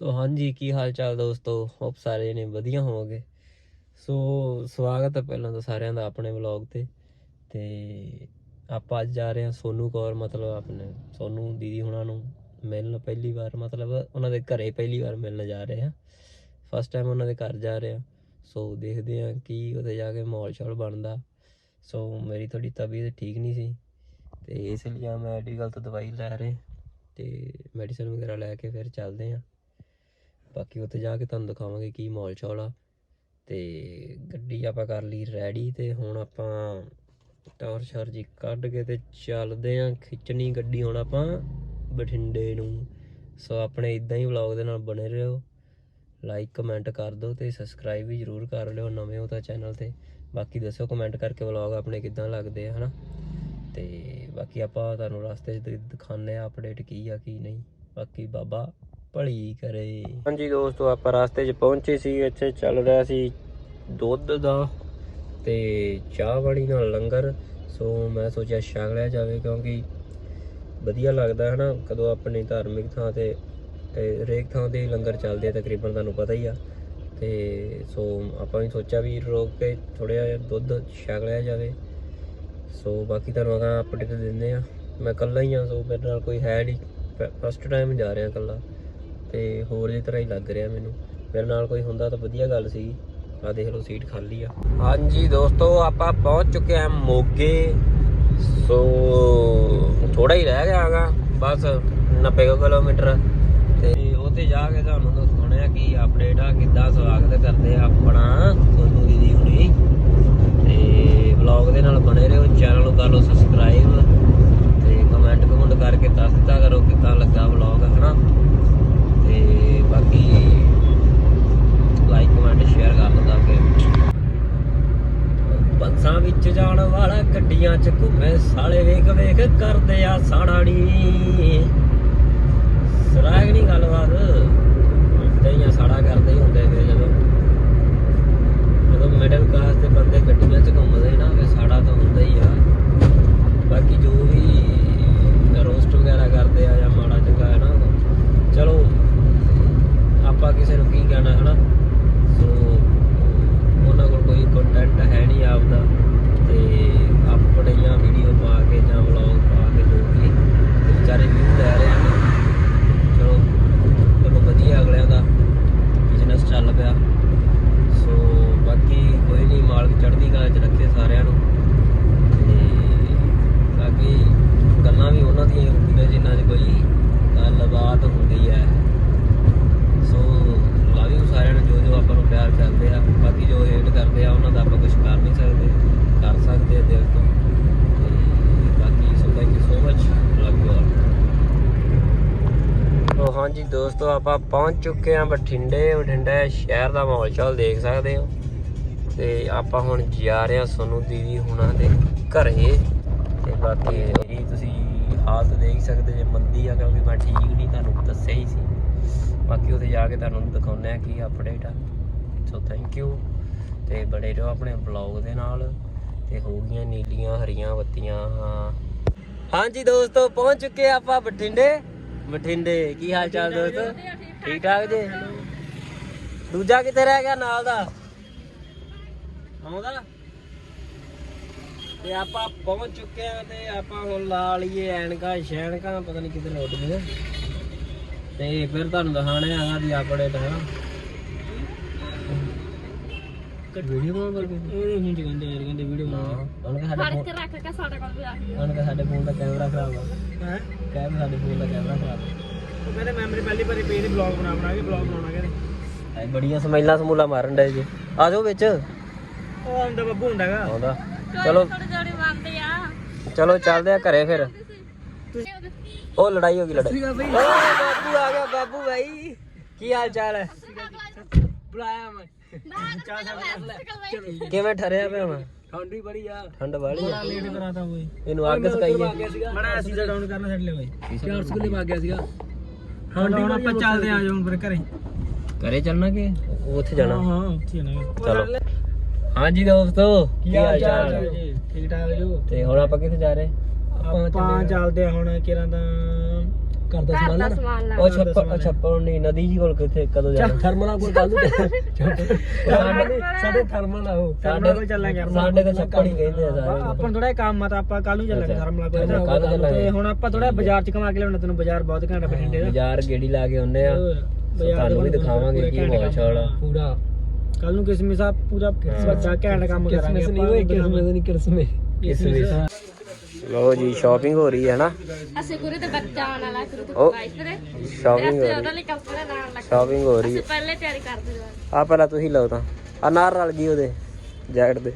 ਸੋ ਹਾਂਜੀ, ਕੀ ਹਾਲ ਚਾਲ ਦੋਸਤੋ? ਹੋਪ ਸਾਰੇ ਨੇ ਵਧੀਆ ਹੋਵੋਗੇ। ਸੋ ਸਵਾਗਤ ਹੈ ਪਹਿਲਾਂ ਤਾਂ ਸਾਰਿਆਂ ਦਾ ਆਪਣੇ ਵਲੌਗ ਤੇ। ਤੇ ਆਪਾਂ ਅੱਜ ਜਾ ਰਹੇ ਹਾਂ ਸੋਨੂ ਕੌਰ, ਮਤਲਬ ਆਪਣੇ ਸੋਨੂ ਦੀਦੀ ਹੁਣਾਂ ਨੂੰ ਮਿਲਣ ਪਹਿਲੀ ਵਾਰ, ਮਤਲਬ ਉਹਨਾਂ ਦੇ ਘਰੇ ਪਹਿਲੀ ਵਾਰ ਮਿਲਣ ਜਾ ਰਹੇ ਹਾਂ। ਫਸਟ ਟਾਈਮ ਉਹਨਾਂ ਦੇ ਘਰ ਜਾ ਰਹੇ ਹਾਂ। ਸੋ ਦੇਖਦੇ ਹਾਂ ਕੀ ਉੱਥੇ ਜਾ ਕੇ ਮਾਹੌਲ ਸ਼ੌਲ ਬਣਦਾ। ਸੋ ਮੇਰੀ ਥੋੜੀ ਤਬੀਅਤ ਠੀਕ ਨਹੀਂ ਸੀ। ਤੇ ਇਸ ਲਈ ਮੈਂ ਮੈਡੀਕਲ ਤੋਂ ਦਵਾਈ ਲੈ ਰਹੇ। ਤੇ ਮੈਡੀਸਨ ਵਗੈਰਾ ਲੈ ਕੇ ਫਿਰ ਚੱਲਦੇ ਹਾਂ। ਬਾਕੀ ਉੱਥੇ ਜਾ ਕੇ ਤੁਹਾਨੂੰ ਦਿਖਾਵਾਂਗੇ ਕੀ ਮੌਲ ਚੌਲ ਆ ਤੇ ਗੱਡੀ ਆਪਾਂ ਕਰ ਲਈ ਰੈਡੀ ਤੇ ਹੁਣ ਆਪਾਂ ਟੌਰ ਸ਼ਰ ਜੀ ਕੱਢ ਕੇ ਤੇ ਚੱਲਦੇ ਆਂ ਖਿੱਚਣੀ ਗੱਡੀ। ਹੁਣ ਆਪਾਂ ਬਠਿੰਡੇ ਨੂੰ। ਸੋ ਆਪਣੇ ਇਦਾਂ ਹੀ ਵਲੌਗ ਦੇ ਨਾਲ ਬਣੇ ਰਹੋ। ਲਾਈਕ ਕਮੈਂਟ ਕਰ ਦਿਓ ਤੇ ਸਬਸਕ੍ਰਾਈਬ ਵੀ ਜਰੂਰ ਕਰ ਲਿਓ ਨਵੇਂ ਹੋ ਤਾਂ ਚੈਨਲ ਤੇ। ਬਾਕੀ ਦੱਸੋ ਕਮੈਂਟ ਕਰਕੇ ਵਲੌਗ ਆਪਣੇ ਕਿੱਦਾਂ ਲੱਗਦੇ ਆ, ਹਨਾ? ਤੇ ਬਾਕੀ ਆਪਾਂ ਤੁਹਾਨੂੰ ਰਸਤੇ 'ਚ ਦਿਖਾਉਂਦੇ ਆ ਅਪਡੇਟ ਕੀ ਆ ਕੀ ਨਹੀਂ। ਬਾਕੀ ਬਾਬਾ ਭਲੀ ਕਰੇ। ਹਾਂਜੀ ਦੋਸਤੋ, ਆਪਾਂ ਰਸਤੇ 'ਚ ਪਹੁੰਚੇ ਸੀ, ਇੱਥੇ ਚੱਲ ਰਿਹਾ ਸੀ ਦੁੱਧ ਦਾ ਤੇ ਚਾਹ ਵਾਲੀ ਨਾਲ ਲੰਗਰ। ਸੋ ਮੈਂ ਸੋਚਿਆ ਛਕ ਲਿਆ ਜਾਵੇ ਕਿਉਂਕਿ ਵਧੀਆ ਲੱਗਦਾ ਹੈ ਨਾ ਕਦੋਂ ਆਪਣੀ ਧਾਰਮਿਕ ਥਾਂ ਤੇ ਤੇ ਹਰੇਕ ਥਾਂ ਤੇ ਲੰਗਰ ਚੱਲਦੇ ਆ, ਤਕਰੀਬਨ ਤੁਹਾਨੂੰ ਪਤਾ ਹੀ ਆ। ਤੇ ਸੋ ਆਪਾਂ ਵੀ ਸੋਚਿਆ ਵੀ ਰੋਕ ਕੇ ਥੋੜ੍ਹਾ ਜਿਹਾ ਦੁੱਧ ਛਕ ਲਿਆ ਜਾਵੇ। ਸੋ ਬਾਕੀ ਤੁਹਾਨੂੰ ਅਗਾ ਅਪਡੇਟ ਦਿੰਦੇ ਆ। ਮੈਂ ਇਕੱਲਾ ਹੀ ਆ, ਸੋ ਮੇਰੇ ਨਾਲ ਕੋਈ ਹੈ ਨਹੀਂ। ਫਸਟ ਟਾਈਮ ਜਾ ਰਿਹਾ ਇਕੱਲਾ। ਤੇ ਹੋਰ ਦੀ ਤਰ੍ਹਾਂ ਹੀ ਲੱਗ ਰਿਹਾ ਮੈਨੂੰ। ਮੇਰੇ ਨਾਲ ਕੋਈ ਹੁੰਦਾ ਤਾਂ ਵਧੀਆ ਗੱਲ ਸੀ। ਆ ਦੇਖ ਲਓ, ਸੀਟ ਖਾਲੀ ਆ। ਹਾਂਜੀ ਦੋਸਤੋ, ਆਪਾਂ ਪਹੁੰਚ ਚੁੱਕੇ ਆ ਮੋਗੇ। ਸੋ ਥੋੜਾ ਹੀ ਰਹਿ ਗਿਆ ਹੈਗਾ। ਬਸ 90 ਕੁ ਕਿਲੋਮੀਟਰ। ਤੇ ਉੱਥੇ ਜਾ ਕੇ ਤੁਹਾਨੂੰ ਦੱਸਣਾ ਕੀ ਅਪਡੇਟ ਆ ਕਿੱਦਾਂ ਸਵਾਗਤ ਕਰਦੇ ਆ ਆਪਣਾ ਸੋਨੂ ਦੀਦੀ ਹੁਣੀ ਤੇ ਵਲੌਗ ਦੇ ਨਾਲ ਬਣੇ ਰਹੋ ਚੈਨਲ ਨੂੰ ਕਰ ਲਓ ਸਬਸਕ੍ਰਾਈਬ ਤੇ ਕਮੈਂਟ ਕਮੈਂਟ ਕਰਕੇ ਦੱਸ ਦਿੱਤਾ ਕਰੋ ਕਿੱਦਾਂ ਲੱਗਾ ਵਲੌਗ ਹਨਾ ਤੇ ਬਾਕੀ ਲਾਈਕ ਕਮੈਂਟ ਸ਼ੇਅਰ ਕਰ ਲਓ ਤਾਂ ਕਿ ਬੱਸਾਂ ਵਿੱਚ ਜਾਣ ਵਾਲਾ ਗੱਡੀਆਂ 'ਚ ਘੁੰਮੇ ਸਾਲੇ ਵੇਖ ਵੇਖ ਕਰਦੇ ਆ ਸਾੜਾਣੀ ਸਰਾਗ ਨਹੀਂ ਗੱਲਬਾਤ? ਏਦਾਂ ਹੀ ਆ, ਸਾੜਾ ਕਰਦੇ ਹੀ ਹੁੰਦੇ ਫਿਰ ਜਦੋਂ। ਜਦੋਂ ਮਿਡਲ ਕਲਾਸ ਦੇ ਬੰਦੇ ਗੱਡੀਆਂ 'ਚ ਘੁੰਮਦੇ ਨਾ, ਫਿਰ ਸਾੜਾ ਤਾਂ ਹੁੰਦਾ ਹੀ ਆ। ਬਾਕੀ ਜੋ ਵੀ ਰੋਸਟ ਵਗੈਰਾ ਕਰਦੇ ਆ ਜਾਂ ਮਾੜਾ ਚੰਗਾ, ਹੈ ਨਾ ਚਲੋ ਆਪਾਂ ਕਿਸੇ ਨੂੰ ਕੀ ਕਹਿਣਾ ਹਨਾ ਸੋ ਉਹਨਾਂ ਕੋਲ ਕੋਈ ਕੰਟੈਂਟ ਹੈ ਨਹੀਂ ਆਪਦਾ ਤੇ ਆਪਣੀਆਂ ਵੀਡੀਓ ਪਾ ਕੇ ਜਾਂ ਵਲੌਗ ਪਾ ਕੇ ਜੋ ਵੀ ਤੇ ਵਿਚਾਰੇ ਵਿਊ ਲੈ ਰਹੇ ਹਨ ਚਲੋ ਚਲੋ ਵਧੀਆ ਅਗਲਿਆਂ ਦਾ ਬਿਜ਼ਨਸ ਚੱਲ ਪਿਆ ਸੋ ਬਾਕੀ ਕੋਈ ਨਹੀਂ ਮਾਲਕ ਚੜ੍ਹਦੀ ਕਲਾ 'ਚ ਰੱਖੇ ਸਾਰਿਆਂ ਨੂੰ ਤੇ ਬਾਕੀ ਗੱਲਾਂ ਵੀ ਉਹਨਾਂ ਦੀਆਂ ਹੀ ਹੁੰਦੀਆਂ ਜਿਨ੍ਹਾਂ 'ਚ ਕੋਈ ਗੱਲਬਾਤ ਹੁੰਦੀ ਹੈ ਸੋ ਲਵ ਯੂ ਸਾਰਿਆਂ ਨੂੰ ਜੋ ਜੋ ਆਪਾਂ ਨੂੰ ਪਿਆਰ ਕਰਦੇ ਆ ਬਾਕੀ ਜੋ ਹੇਟ ਕਰਦੇ ਆ ਉਹਨਾਂ ਦਾ ਆਪਾਂ ਕੁਝ ਕਰ ਨਹੀਂ ਸਕਦੇ ਕਰ ਸਕਦੇ ਆ ਦਿਲ ਤੋਂ ਤੇ ਬਾਕੀ so thank you so much love you all ਤੋ ਹਾਂਜੀ ਦੋਸਤੋ, ਆਪਾਂ ਪਹੁੰਚ ਚੁੱਕੇ ਹਾਂ ਬਠਿੰਡੇ। ਬਠਿੰਡੇ ਸ਼ਹਿਰ ਦਾ ਮਾਹੌਲ ਚਾਲ ਦੇਖ ਸਕਦੇ ਹੋ। ਤੇ ਆਪਾਂ ਹੁਣ ਜਾ ਰਹੇ ਹਾਂ ਸੋਨੂ ਦੀਦੀ ਹੁਣਾਂ ਦੇ ਘਰੇ। ਤੇ ਬਾਕੀ ਮੇਰੀ ਤੁਸੀਂ ਹਾਲਤ ਦੇਖ ਸਕਦੇ ਜੇ ਮੰਦੀ ਆ, ਕਿਉਂਕਿ ਮੈਂ ਠੀਕ ਨਹੀਂ, ਤੁਹਾਨੂੰ ਦੱਸਿਆ ਹੀ ਸੀ। ਬਾਕੀ ਉੱਥੇ ਜਾ ਕੇ ਤੁਹਾਨੂੰ ਦਿਖਾਉਂਦੇ ਆ ਕੀ ਅਪਡੇਟ ਆ। ਸੋ ਥੈਂਕ ਯੂ ਤੇ ਬੜੇ ਰਹੋ ਆਪਣੇ ਬਲੌਗ ਦੇ ਨਾਲ। ਤੇ ਹੋ ਗਈਆਂ ਨੀਲੀਆਂ, ਹਰੀਆਂ ਬੱਤੀਆਂ ਹਾਂਜੀ ਦੋਸਤੋ, ਪਹੁੰਚ ਚੁੱਕੇ ਆਪਾਂ ਬਠਿੰਡੇ। ਬਠਿੰਡੇ, ਕੀ ਹਾਲ ਚਾਲ ਦੋਸਤੋ? ਠੀਕ ਠਾਕ ਜੀ? ਦੂਜਾ ਕਿੱਥੇ ਰਹਿ ਗਿਆ ਨਾਲ ਦਾ? ਆਉਂਦਾ? ਤੇ ਆਪਾਂ ਪਹੁੰਚ ਚੁੱਕੇ ਆ ਤੇ ਆਪਾਂ ਹੁਣ ਲਾ ਲਈਏ ਐਨਕਾਂ, ਸ਼ੈਨਕਾਂ, ਪਤਾ ਨਹੀਂ ਕਿਤੇ ਉੱਡ ਗਈਆਂ। ਤੇ ਫਿਰ ਤੁਹਾਨੂੰ ਦਿਖਾਣੇ ਆਗਾ ਦੀ ਅਪਡੇਟ ਹੈ ਵੀਡੀਓ ਬਣਾ ਕਰਕੇ ਇਹ ਹੁਣ ਕਹਿੰਦੇ ਯਾਰ ਕਹਿੰਦੇ ਵੀਡੀਓ ਬਣਾ। ਉਹਨਾਂ ਸਾਡੇ ਫੜ ਕੇ ਰੱਖ ਕੇ ਸਾਡੇ ਕੋਲ ਵੀ ਆ ਗਈ ਉਹਨਾਂ ਸਾਡੇ ਫੋਨ ਦਾ ਕੈਮਰਾ ਖਰਾਬ ਆ। ਹੈ? ਕਹਿੰਦੇ ਸਾਡੇ ਫੋਨ ਦਾ ਕੈਮਰਾ ਖਰਾਬ ਉਹ ਕਹਿੰਦੇ ਮੈਮਰੀ ਪਹਿਲੀ ਵਾਰੀ ਪੇ ਦੀ ਬਲੌਗ ਬਣਾ ਬਣਾ ਕੇ ਬਲੌਗ ਬਣਾਉਣਾ ਕਹਿੰਦੇ। ਆ ਬੜੀਆਂ ਸਮੈਲਾਂ ਸਮੂਲਾ ਮਾਰਨ ਡਏ ਜੀ। ਆ ਜਾਓ ਵਿੱਚ। ਉਹ ਆਉਂਦਾ ਬੱਬੂ ਹੁੰਦਾ ਹੈਗਾ। ਆਉਂਦਾ। ਚਲੋ ਥੋੜੀ ਜੋੜੀ ਬੰਦੇ ਆ। ਚਲੋ ਚੱਲਦੇ ਆ ਘਰੇ ਫਿਰ। ਉਹ ਲੜਾਈ ਹੋ ਗਈ ਲੜਾਈ। ਓ ਬਾਬੂ ਆ ਗਿਆ ਬਾਬੂ ਭਾਈ ਕੀ ਹਾਲ ਚਾਲ ਹੈ? ਬੁਲਾਇਆ ਮੈਂ। ਕਿਵੇਂ ਠਰਿਆ ਪਿਆ ਮੈਂ? ਠੰਡੀ ਬੜੀ ਆ। ਠੰਡ ਵਾਲੀ ਆ। ਲੇਟ ਕਰਾਤਾ ਓਏ। ਇਹਨੂੰ ਅੱਗ ਸਕਾਈਏ ਬੜਾ ਐਸੀ ਦਾ ਡਾਊਨ ਕਰਨਾ ਛੱਡ ਲਿਆ ਓਏ। 400 ਕਿਲੇ ਵਗ ਗਿਆ ਸੀਗਾ। ਠੰਡੀ ਹੁਣ ਆਪਾਂ ਚੱਲਦੇ ਆ ਜਾਉਂ ਫਿਰ ਘਰੇ। ਘਰੇ ਚੱਲਣਾ ਕਿ? ਉੱਥੇ ਜਾਣਾ। ਹਾਂ ਉੱਥੇ ਜਾਣਾ ਚਲੋ। ਹਾਂਜੀ ਦੋਸਤੋ ਕੀ ਹਾਲ ਚਾਲ? ਜੀ ਠੀਕ ਠਾਕ ਜੋ ਤੇ ਹੁਣ ਆਪਾਂ ਕਿੱਥੇ ਜਾ ਰਹੇ? ਆਪਾਂ ਚੱਲਦੇ ਆ। ਹੁਣ ਕਿਰਾਂ ਤਾਂ ਕਰਦਾ ਘਰ ਸਮਾਨ ਦਾ ਲੈਣਾ? ਸਮਾਨ ਉਹ ਛੱਪੜ ਛੱਪੜ ਨਹੀਂ ਨਦੀ ਜੀ ਕੋਲ ਕਿੱਥੇ ਕਦੋਂ ਜਾਣਾ? ਥਰਮਲ ਕੋਲ ਕੱਲ ਨੂੰ ਸਾਡੇ ਸਾਡੇ ਥਰਮਲ ਆ ਉਹ। ਸਾਡੇ ਕੋਲ ਚੱਲਾਂਗੇ ਸਾਡੇ ਤਾਂ ਛੱਪੜ ਹੀ ਕਹਿੰਦੇ ਆ ਸਾਰੇ। ਆਪਾਂ ਥੋੜਾ ਕੰਮ ਆ ਤਾਂ ਆਪਾਂ ਕੱਲ ਨੂੰ ਚੱਲਾਂਗੇ ਥਰਮਲ ਕੋਲ। ਤੇ ਹੁਣ ਆਪਾਂ ਥੋੜਾ ਬਾਜ਼ਾਰ ਚ ਕਮਾ ਕੇ ਲਿਆਉਣਾ ਤੈਨੂੰ। ਬਾਜ਼ਾਰ ਬਹੁਤ ਘੰਟਾ ਬਠਿੰਡੇ ਦਾ। ਬਾਜ਼ਾਰ ਗੇੜੀ ਲਾ ਕੇ ਆਉਂਦੇ ਆ। ਤੁਹਾਨੂੰ ਵੀ ਦਿਖਾਵਾਂਗੇ ਕੀ ਮੌਲ ਛਾਲ ਪੂਰਾ। ਕੱਲ ਨੂੰ ਕਿਸਮਿਸ ਆ ਪੂਰਾ ਵੱਡਾ ਘੈਂਟ ਕੰਮ ਕਰਾਂਗੇ ਆਪਾਂ ਨਹੀਂ ਕਿਸਮਿਸ ਨਹੀਂ ਕਿਸਮਿਸ। ਲੋ ਜੀ ਸ਼ਾਪਿੰਗ ਹੋ ਰਹੀ ਹੈ ਨਾ। ਅਸੀਂ ਗੁਰੂ ਦੇ ਬੱਚਾ ਆਉਣ ਵਾਲਾ ਗੁਰੂ ਦੇ ਉਹ, ਵਾਈਸ ਦੇ ਸ਼ਾਪਿੰਗ ਹੋ ਤੇ ਉਹਦੇ ਲਈ ਕੱਪੜਾ ਨਾਲ ਸ਼ਾਪਿੰਗ ਹੋ ਰਹੀ ਹੈ। ਅਸੀਂ ਪਹਿਲੇ ਤਿਆਰੀ ਕਰਦੇ ਹਾਂ ਆ ਪਹਿਲਾਂ ਤੁਸੀਂ ਲਓ ਤਾਂ। ਆ ਨਾਲ ਰਲ ਗਈ ਉਹਦੇ ਜੈਕਟ ਦੇ।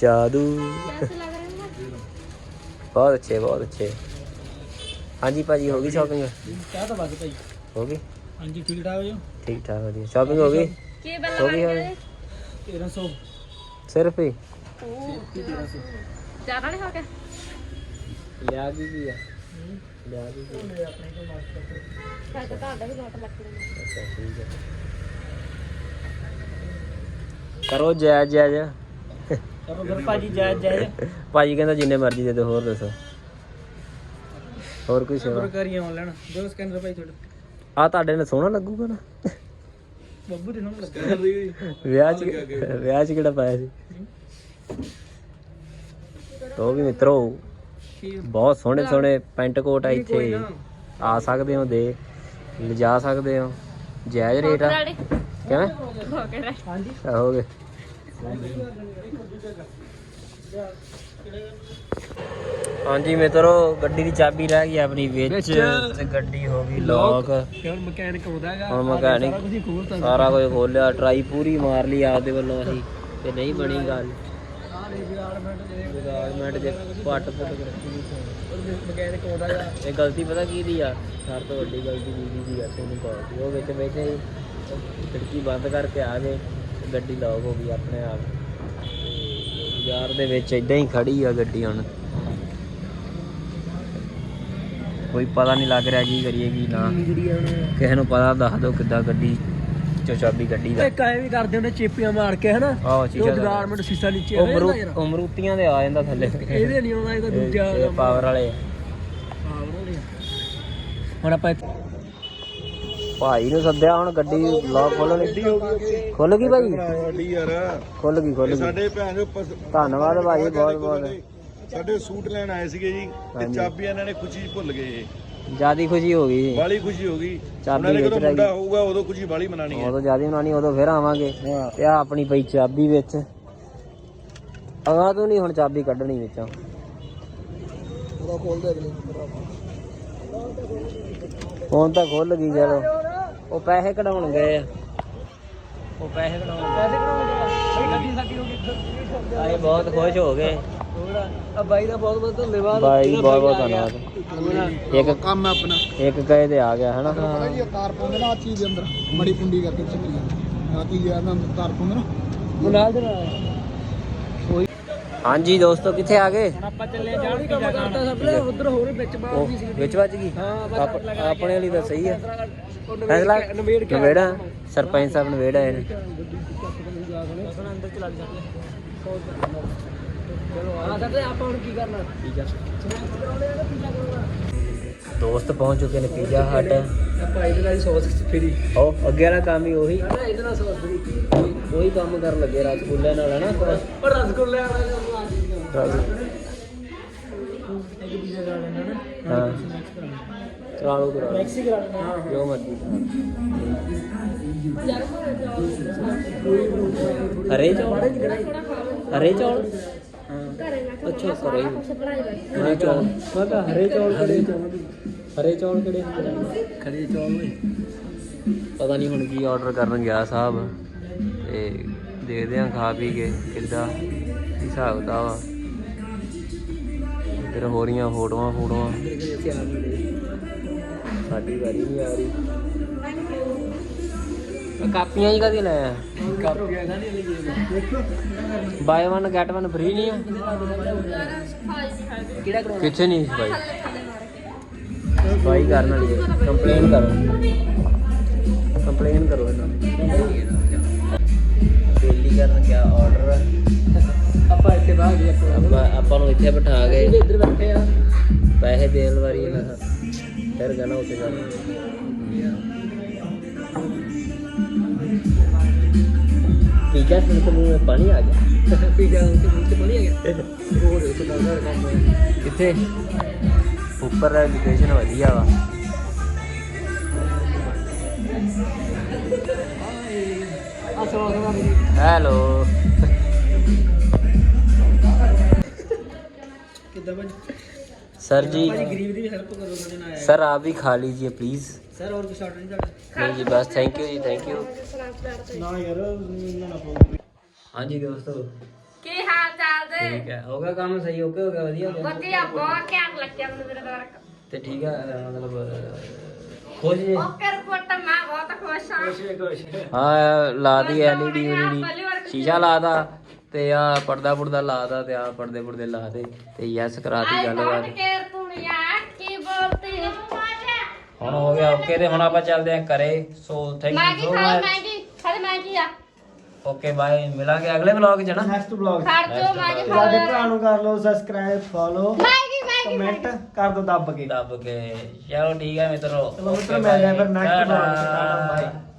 ਜਾਦੂ। ਬਹੁਤ ਅੱਛੇ ਬਹੁਤ ਅੱਛੇ। ਹਾਂਜੀ ਭਾਜੀ ਹੋ ਗਈ ਸ਼ਾਪਿੰਗ ਚਾਹ ਤਾਂ ਵੱਧ ਭਾਈ ਹੋ ਗਈ? ਹਾਂਜੀ ਠੀਕ ਠਾਕ ਹੋ ਠੀਕ ਠਾਕ ਵਧੀਆ। ਸ਼ਾਪਿੰਗ ਹੋ ਗਈ? ਕੀ ਬੱਲਾ ਹੋ ਗਈ। 1300 ਸਿਰਫ ਹੀ? ਕਰੋ ਜੈ ਜੈ ਜੈ ਚਲੋ ਫਿਰ ਭਾਜੀ ਜਾਇ ਜਾਇ ਭਾਜੀ ਕਹਿੰਦਾ ਜਿੰਨੇ ਮਰਜ਼ੀ ਦੇ ਦਿਓ ਹੋਰ ਦੱਸੋ। ਹੋਰ ਕੁਝ ਹੋਰ ਕਰੀ ਆਨਲਾਈਨ ਦੋ ਸਕੈਨਰ ਭਾਈ ਤੁਹਾਡਾ ਆ ਤੁਹਾਡੇ ਨੇ ਸੋਹਣਾ ਲੱਗੂਗਾ ਨਾ। ਬੱਬੂ ਦੇ ਨਾਲ ਲੱਗਾ ਵਿਆਹ ਚ ਵਿਆਹ ਚ ਕਿਹੜਾ ਪਾਇਆ ਸੀ? ਸੋ ਵੀ ਮਿੱਤਰੋ ਬਹੁਤ ਸੋਹਣੇ ਸੋਹਣੇ ਪੈਂਟ ਕੋਟ ਆ ਇੱਥੇ। ਆ ਸਕਦੇ ਹੋ ਦੇ ਲਿਜਾ ਸਕਦੇ ਹੋ। ਜਾਇਜ਼ ਰੇਟ ਆ। ਕਿਵੇਂ? ਹਾਂਜੀ। ਹੋ ਗਏ। ਹਾਂਜੀ ਮਿੱਤਰੋ ਗੱਡੀ ਦੀ ਚਾਬੀ ਰਹਿ ਗਈ ਆਪਣੀ ਵਿੱਚ ਤੇ ਗੱਡੀ ਹੋ ਗਈ ਲੋਕ ਹੁਣ ਮਕੈਨਿਕ ਆਉਂਦਾ ਹੁਣ ਮਕੈਨਿਕ ਸਾਰਾ ਕੁਝ ਖੋਲਿਆ ਟਰਾਈ ਪੂਰੀ ਮਾਰ ਲਈ ਆਪਦੇ ਵੱਲੋਂ ਅਸੀਂ ਤੇ ਨਹੀਂ ਬਣੀ ਗੱਲ। ਪੱਟ ਪੁੱਟ ਮਕੈਨਿਕ ਆਉਂਦਾ ਇਹ ਗਲਤੀ ਪਤਾ ਕੀ ਦੀ ਆ? ਸਭ ਤੋਂ ਵੱਡੀ ਗਲਤੀ ਦੀਦੀ ਦੀ ਆ ਸੋਨੂੰ ਕੌਰ ਦੀ ਉਹ ਵਿੱਚ ਬੈਠੇ ਖਿੜਕੀ ਬੰਦ ਕਰਕੇ ਆ ਗਏ ਗੱਡੀ ਲੌਕ ਹੋ ਗਈ ਆਪਣੇ ਆਪ। ਯਾਰ ਦੇ ਵਿੱਚ ਇਦਾਂ ਹੀ ਖੜੀ ਆ ਗੱਡੀ ਹੁਣ। ਕੋਈ ਪਤਾ ਨਹੀਂ ਲੱਗ ਰਿਹਾ ਕੀ ਕਰੀਏ ਕੀ ਨਾ। ਕਿਸੇ ਨੂੰ ਪਤਾ ਦੱਸ ਦਿਓ ਕਿੱਦਾਂ ਗੱਡੀ ਚੋਂ ਚਾਬੀ ਗੱਡੀ ਦਾ। ਇੱਕ ਐਵੇਂ ਵੀ ਕਰਦੇ ਹੁੰਦੇ ਚੇਪੀਆਂ ਮਾਰ ਕੇ ਹਨਾ? ਆਹ ਉਹ ਸ਼ੀਸ਼ਾ ਦਾ ਗਾਰਮੈਂਟ ਸੀਸਾ ਨੀਚੇ ਆ ਉਹ ਜਾਂਦਾ ਯਾਰ। ਅਮਰੂਤੀਆਂ ਦੇ ਆ ਜਾਂਦਾ ਥੱਲੇ। ਇਹਦੇ ਨਹੀਂ ਆਉਂਦਾ ਇਹਦਾ ਦੂਜਾ ਪਾਵਰ ਵਾਲੇ। ਆ। ਹਾਂ। ਹੁਣ ਆਪਾਂ ਭਾਈ ਨੂੰ ਸੱਦਿਆ ਹੁਣ ਗੱਡੀ ਲੌਕ ਖੋਲਣ ਖੁੱਲ ਗਈ ਭਾਈ? ਵੱਡੀ ਯਾਰ। ਖੁੱਲ ਗਈ ਖੁੱਲ ਗਈ। ਸਾਡੇ ਭੈਣ ਦੇ ਪਸ- ਧੰਨਵਾਦ ਭਾਈ ਬਹੁਤ ਬਹੁਤ ਸਾਡੇ ਸੂਟ ਲੈਣ ਆਏ ਸੀਗੇ ਜੀ ਤੇ ਹਾਂਜੀ। ਚਾਬੀ ਇਹਨਾਂ ਨੇ ਖੁਸ਼ੀ 'ਚ ਭੁੱਲ ਗਏ ਜਿਆਦੀ ਖੁਸ਼ੀ ਹੋ ਗਈ ਬਾਲੀ ਖੁਸ਼ੀ ਹੋ ਗਈ। ਚਾਬੀ ਉਹਨਾਂ ਨੇ ਵਿੱਚ ਜਦੋਂ ਰਹਿ ਮੁੰਡਾ ਗਈ। ਹੋਊਗਾ ਉਦੋਂ ਖੁਸ਼ੀ ਬਾਲੀ ਮਨਾਣੀ ਹੈ। ਉਦੋਂ ਜਿਆਦੀ ਬਣਾਣੀ ਉਦੋਂ ਫਿਰ ਆਵਾਂਗੇ। ਤੇ ਆ ਆਪਣੀ ਪਈ ਚਾਬੀ ਵਿੱਚ। ਅਗਾ ਤੋਂ ਨਹੀਂ ਹੁਣ ਚਾਬੀ ਕੱਢਣੀ ਵਿੱਚੋਂ। ਹੁਣ ਤਾਂ ਖੁੱਲ ਗਈ ਚਲੋ। ਉਹ ਪੈਸੇ ਕਢਾਉਣ ਗਏ ਆ। ਉਹ ਪੈਸੇ ਕਢਾਉਣ ਪੈਸੇ ਕਢਾਉਣ ਬਈ ਗੱਡੀ ਸਾਡੀ ਹੋ ਗਈ। ਆਏ ਬਹੁਤ ਖੁਸ਼ ਹੋ ਗਏ। ਆ ਬਾਈ ਦਾ ਬਹੁਤ ਬਹੁਤ ਧੰਨਵਾਦ ਬਾਈ ਇਹਦਾ ਬਹੁਤ ਬਹੁਤ ਬਾਈ ਆ ਧੰਨਵਾਦ ਇੱਕ ਕੰਮ ਹੈ ਆਪਣਾ ਇੱਕ ਕਹੇ ਤੇ ਆ ਗਿਆ ਹਨਾ ਇਹ ਤਾਰ ਪਾਉਂਦੇ ਨਾ ਆ ਚੀਜ਼ ਦੇ ਅੰਦਰ ਮੜੀ ਪੁੰਡੀ ਕਰਕੇ ਚੱਕੀ ਆ ਕੀ ਯਾਰ ਨਾ ਤਾਰ ਪਾਉਂਦੇ ਨਾ ਗਿਆ ਨਾਲ ਦੇ ਨਾਲ ਹਾਂਜੀ ਦੋਸਤੋ ਕਿੱਥੇ ਆ ਗਏ ਹੁਣ ਆਪਾਂ ਚੱਲੇ ਜਾਣ ਪੀਜ਼ਾ ਖਾਣ ਸਭ ਨੇ ਉਧਰ ਹੋਰ ਵਿੱਚ ਬਾਹਰ ਉਹ ਵੀ ਸੀ ਵਿੱਚ ਵੱਜ ਗਈ ਹਾਂ ਆਪਣੇ ਵਾਲੀ ਤਾਂ ਸਹੀ ਆ ਉਹ ਨਵੇੜ ਫੈਸਲਾ ਕੇ- ਨਵੇੜ ਕੇ ਸਰਪੰਚ ਸਾਹਿਬ ਨਵੇੜਾ ਇਹਨੇ ਅੰਦਰ ਚਲਾ ਜਾਂਦੇ ਚਲੋ ਆ ਸਕਦੇ ਆਪਾਂ ਹੁਣ ਕੀ ਕਰਨਾ? ਠੀਕ ਆ ਦੋਸਤ ਪਹੁੰਚ ਚੁੱਕੇ ਨੇ ਪੀਜ਼ਾ ਹਟ। ਆਪਾਂ ਇਹਦੇ ਨਾਲ ਸੌਸ ਫਰੀ ਉਹ ਅੱਗੇ ਵਾਲਾ ਕੰਮ ਹੀ ਉਹੀ। ਨਾ ਇਹਦੇ ਨਾਲ ਸੌਸ ਫਰੀ ਉਹੀ ਕੰਮ ਕਰਨ ਲੱਗੇ ਰਸਗੁੱਲੇ ਨਾਲ ਹਨਾ? ਪਰ ਰਸਗੁੱਲੇ ਵਾਲਾ ਕੰਮ ਆ ਜੀ। ਰਸ- ਇੱਕ ਪੀਜ਼ਾ ਕਰਾ ਲੈਣਾ ਨਾ। ਹਾਂ। ਕਰਾ ਲਓ ਕਰਾ ਲਓ। ਮੈਕਸੀ ਕਰਾ ਲੈਣਾ। ਹਾਂ ਜੋ ਮਰਜ਼ੀ। ਹਰੇ ਚੌਲ? ਹਰੇ ਚੌਲ? ਅੱਛਾ ਕਰੋ ਹਰੇ ਚੌਲ। ਮੈਂ ਕਿਹਾ ਹਰੇ ਚੌਲ ਚੌਲ ਹਰੇ ਚੌਲ ਨੇ? ਖੜੇ ਚੌਲ ਓਏ। ਪਤਾ ਨਹੀਂ ਹੁਣ ਕੀ ਆਰਡਰ ਕਰਨ ਗਿਆ ਸਾਹਿਬ। ਤੇ ਦੇਖਦੇ ਆਂ ਖਾ ਪੀ ਕੇ ਕਿੱਦਾਂ ਹਿਸਾਬ ਕਿਤਾਬ ਆ। ਫਿਰ ਹੋ ਰਹੀਆਂ ਫੋਟੋਆਂ ਫੋਟੋਆਂ। ਸਾਡੀ ਵਾਰੀ ਨਹੀਂ ਆ ਰਹੀ। ਕਾਪੀਆਂ ਹੀ ਕਦੀ ਲੈ ਆ ਕਾਪੀਆਂ ਖਾਣੀ ਵਾਲੀ ਗੇਮ ਬਾਏ 1 ਗੈਟ 1 ਫ੍ਰੀ ਨਹੀਂ ਆ? ਕਿਹੜਾ ਕਰਾਉਣਾ? ਕਿੱਥੇ ਨਹੀਂ ਬਾਈ? ਬਾਈ ਕਰਨ ਵਾਲੀ ਕੰਪਲੇਨ ਕਰੋ। ਕੰਪਲੇਨ ਕਰੋ ਇਹਨਾਂ ਨੂੰ। ਬੇਲੀ ਕਰਨ ਗਿਆ ਆਰਡਰ ਆਪਾਂ ਇੱਥੇ ਬਾਹਰ ਜੀ ਆਪਾਂ ਆਪਾਂ ਨੂੰ ਇੱਥੇ ਬਿਠਾ ਗਏ ਇੱਧਰ ਬੈਠੇ ਆ। ਪੈਸੇ ਦੇਣ ਵਾਰੀ ਇਹਨਾਂ ਦਾ ਫਿਰ ਗਣਾ ਉੱਤੇ ਜਾਣਾ ਪੀਜਾ ਸੁਣ ਕੇ ਮੂੰਹ में ਪਾਣੀ ਆ ਗਿਆ ਪੀਜਾ ਉੱਤੇ ਉੱਤੇ ਬਣੀ ਹੈਗਾ ਉਹ ਦੇਖੋ ਦਾ ਕੰਮ ਕਿੱਥੇ ਉੱਪਰ ਲੋਕੇਸ਼ਨ ਵਧੀਆ ਵਾ ਆ ਦੀ ਹੈਲੋ ਕਿੱਦਾਂ ਭਾਜੀ सर जी ਭਾਜੀ ਗਰੀਬ ਦੀ ਹੈਲਪ ਕਰੋ ਸਾਡੇ ਨਾਲ ਆਇਆ सर आप भी खा लीजिए प्लीज ਸਰ ਹੋਰ ਕੁਝ ਆਰਡਰ ਨਹੀਂ ਤੁਹਾਡਾ नहीं जी बस thank you ji thank you ਨਾ ਯਾਰ ਨਾ ਨਾ ਪਾਓ हाँ जी दोस्तों ਕੀ ਹਾਲ ਚਾਲ ਦੇ ठीक है हो गया काम सही ओके हो गया ਵਧੀਆ ਹੋ ਗਿਆ ਵਧੀਆ ਬਹੁਤ ਘੈਂਟ ਲੱਗਿਆ ਮੈਨੂੰ ਤੇਰਾ ਵਰਕ ਤੇ ਠੀਕ ਹੈ ਅਹ ਮਤਲਬ ਅਹ, ਖੁਸ਼ ਜੀ ਓਕੇ ਰਿਪੋਰਟ ਮੈਂ ਬਹੁਤ ਖੁਸ਼ ਹਾਂ ਹਾਂ ਲਾ ਦੀ ਐਲਈਡੀ ਪਹਿਲੀ ਉਲਈਡੀ ਵਾਰ ਸ਼ੀਸ਼ਾ ਲਾਦਾ ਤੇ ਆ ਪਰਦਾ ਪੁਰਦਾ ਲਾਦਾ ਤੇ ਆ ਪਰਦੇ ਪੁਰਦੇ ਲਾ ਦੇ ਤੇ ਯੈਸ ਕਰਾਤੀ ਆਈ ਗੱਲ ਬਹੁਤ ਬਾਤ। ਕੇਰ ਦੁਨੀਆ ਕੀ ਬੋਲਤੀ? ਹੈ ਹੁਣ ਹੋ ਗਿਆ ਓਕੇ ਤੇ ਹੁਣ ਆਪਾਂ ਚੱਲਦੇ ਆਂ ਘਰੇ so thank you so much Maggi ਖਾ ਮੈਗੀ ਆ। ਓਕੇ ਬਾਏ ਮਿਲਾਂਗੇ ਅਗਲੇ ਵਲੌਗ 'ਚ ਨਾ। ਨੈਕਸਟ ਬਲੌਗ ਖੜ ਜੋ ਮੈਗੀ ਖਾ ਸਾਡੇ ਲੈ ਭਰਾ ਨੂੰ ਕਰ ਲਓ subscribe follow Maggi Maggi comment ਕਰ ਦਿਓ ਦੱਬ ਕੇ। ਦੱਬ ਕੇ। ਚਲੋ ਠੀਕ ਹੈ ਮਿੱਤਰੋ। ਚਲੋ ਮਿੱਤਰੋ ਮਿਲਦੇ ਆਂ ਫਿਰ next vlog 'ਚ। Bye.